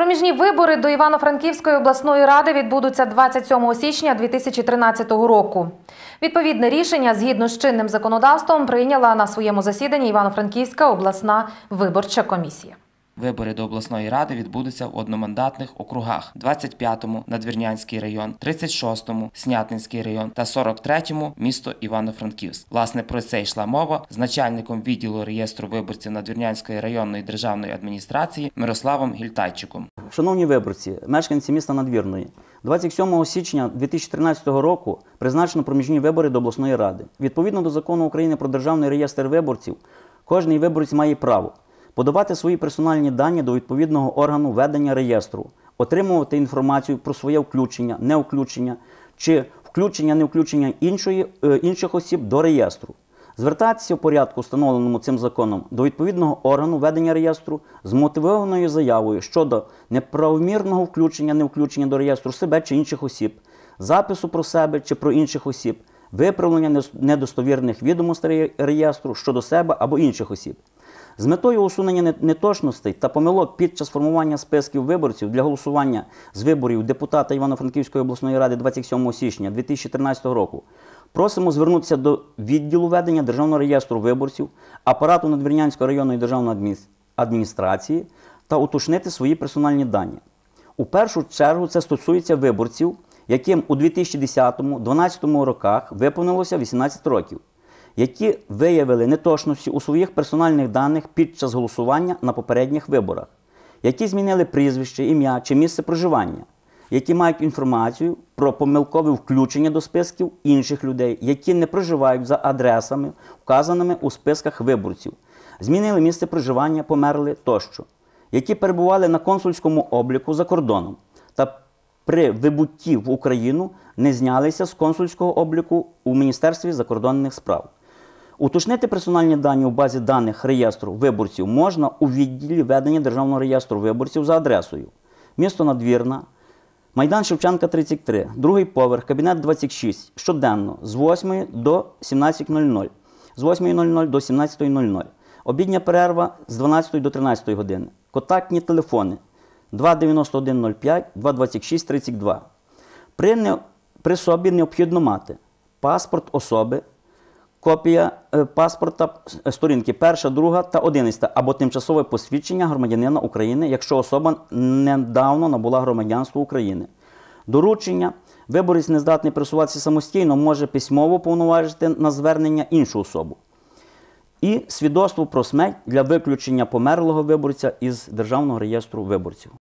Проміжні вибори до Івано-Франківської обласної ради відбудуться 27 січня 2013 року. Відповідне рішення згідно з чинним законодавством прийняла на своєму засіданні Івано-Франківська обласна виборча комісія. Вибори до обласної ради відбудуться в одномандатних округах: 25-му Надвірнянський район, 36-му Снятинський район та 43-му місто Івано-Франківськ. Власне про це йшла мова з начальником відділу реєстру виборців Надвірнянської районної державної адміністрації Мирославом Гільтайчиком. Шановні виборці, мешканці міста Надвірної, 27 січня 2013 року призначено проміжні вибори до обласної ради. Відповідно до закону України про державний реєстр виборців, кожний виборець має право подавати свої персональні дані до відповідного органу ведення реєстру, отримувати інформацію про своє включення, не включення чи включення, не включення е, інших осіб до реєстру. Звертатися в порядку, встановленому цим законом, до відповідного органу ведення реєстру з мотивованою заявою щодо неправомірного включення, не включення до реєстру себе чи інших осіб, запису про себе чи про інших осіб, виправлення недостовірних відомостей реєстру щодо себе або інших осіб. З метою усунення неточностей та помилок під час формування списків виборців для голосування з виборів депутата Івано-Франківської обласної ради 27 січня 2013 року просимо звернутися до відділу ведення Державного реєстру виборців, апарату Надвірнянської районної державної адміністрації та уточнити свої персональні дані. У першу чергу це стосується виборців, яким у 2010-2012 роках виповнилося 18 років, які виявили неточності у своїх персональних даних під час голосування на попередніх виборах, які змінили прізвище, ім'я чи місце проживання, які мають інформацію про помилкове включення до списків інших людей, які не проживають за адресами, вказаними у списках виборців, змінили місце проживання, померли тощо, які перебували на консульському обліку за кордоном та при вибутті в Україну не знялися з консульського обліку у Міністерстві закордонних справ. Уточнити персональні дані у базі даних реєстру виборців можна у відділі ведення Державного реєстру виборців за адресою місто Надвірна, Майдан Шевченка 33, другий поверх, кабінет 26, щоденно з 8 до 17.00, з 8.00 до 17.00. Обідня перерва з 12 до 13 години. Контактні телефони 29105 226 32. При, не, при собі необхідно мати паспорт особи, копія е, паспорта е, сторінки перша, друга та одинадцята або тимчасове посвідчення громадянина України, якщо особа недавно набула громадянство України. Доручення виборець не здатний пересуватися самостійно, може письмово повноважити на звернення іншу особу. І свідоцтво про смерть для виключення померлого виборця із Державного реєстру виборців.